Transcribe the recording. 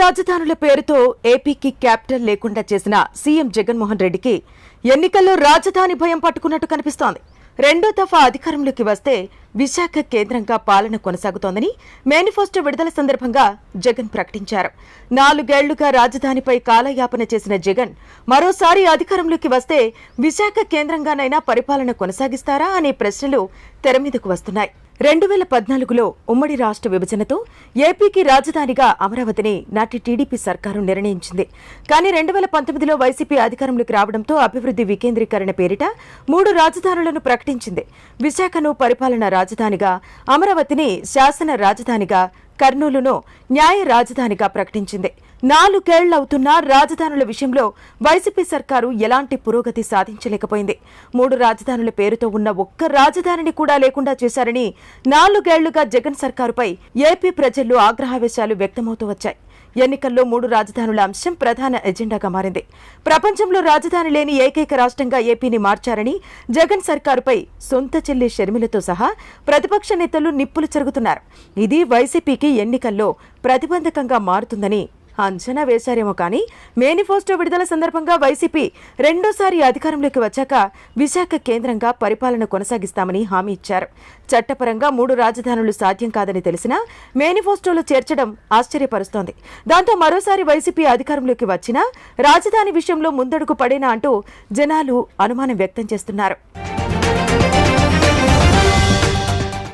రాజధానుల పేరుతో ఏపీకి క్యాపిటల్ లేకుండా చేసిన సీఎం జగన్మోహన్ రెడ్డికి ఎన్నికల్లో రాజధాని భయం పట్టుకున్నట్టు కనిపిస్తోంది. రెండో దఫా అధికారంలోకి వస్తే విశాఖ కేంద్రంగా పాలన కొనసాగుతోందని మేనిఫెస్టో విడుదల సందర్భంగా జగన్ ప్రకటించారు. నాలుగేళ్ళుగా రాజధానిపై కాలయాపన చేసిన జగన్ మరోసారి అధికారంలోకి వస్తే విశాఖ కేంద్రంగానైనా పరిపాలన కొనసాగిస్తారా అనే ప్రశ్నలు తెరమీదకు వస్తున్నాయి. రెండు వేల పద్నాలుగులో ఉమ్మడి రాష్ట్ర విభజనతో ఏపీకి రాజధానిగా అమరావతిని నాటి టీడీపీ సర్కారు నిర్ణయించింది. కానీ రెండు వేల పంతొమ్మిదిలో వైసీపీ అధికారంలోకి రావడంతో అభివృద్ధి వికేంద్రీకరణ పేరిట మూడు రాజధానులను ప్రకటించింది. విశాఖను పరిపాలన రాజధానిగా అమరావతిని శాసన రాజధానిగా కర్నూలును న్యాయ రాజధానిగా ప్రకటించింది. నాలుగేళ్ళవుతున్న రాజధానుల విషయంలో వైసీపీ సర్కారు ఎలాంటి పురోగతి సాధించలేకపోయింది. మూడు రాజధానుల పేరుతో ఉన్న ఒక్క రాజధానిని కూడా లేకుండా చేశారని నాలుగేళ్ళుగా జగన్ సర్కారుపై ఏపీ ప్రజల్లో ఆగ్రహావేశాలు వ్యక్తమవుతూ వచ్చాయి. ఎన్నికల్లో మూడు రాజధానుల అంశం ప్రధాన ఎజెండాగా మారింది. ప్రపంచంలో రాజధాని లేని ఏకైక రాష్ట్రంగా ఏపీని మార్చారని జగన్ సర్కారుపై సొంత చెల్లి షర్మిలతో సహా ప్రతిపక్ష నేతలు నిప్పులు చెరుగుతున్నారు ఇది వైసీపీకి ఎన్నికల్లో ప్రతిబంధకంగా మారుతుందని అంచనా వేశారేమో కానీ మేనిఫెస్టో విడుదల సందర్భంగా వైసీపీ రెండోసారి అధికారంలోకి వచ్చాక విశాఖ కేంద్రంగా పరిపాలన కొనసాగిస్తామని హామీ ఇచ్చారు. చట్టపరంగా మూడు రాజధానులు సాధ్యం కాదని తెలిసినా మేనిఫెస్టోలో చేర్చడం ఆశ్చర్యపరుస్తోంది. దాంతో మరోసారి వైసీపీ అధికారంలోకి వచ్చినా రాజధాని విషయంలో ముందడుగు పడేనా అంటూ జనాలు అనుమానం వ్యక్తం చేస్తున్నారు.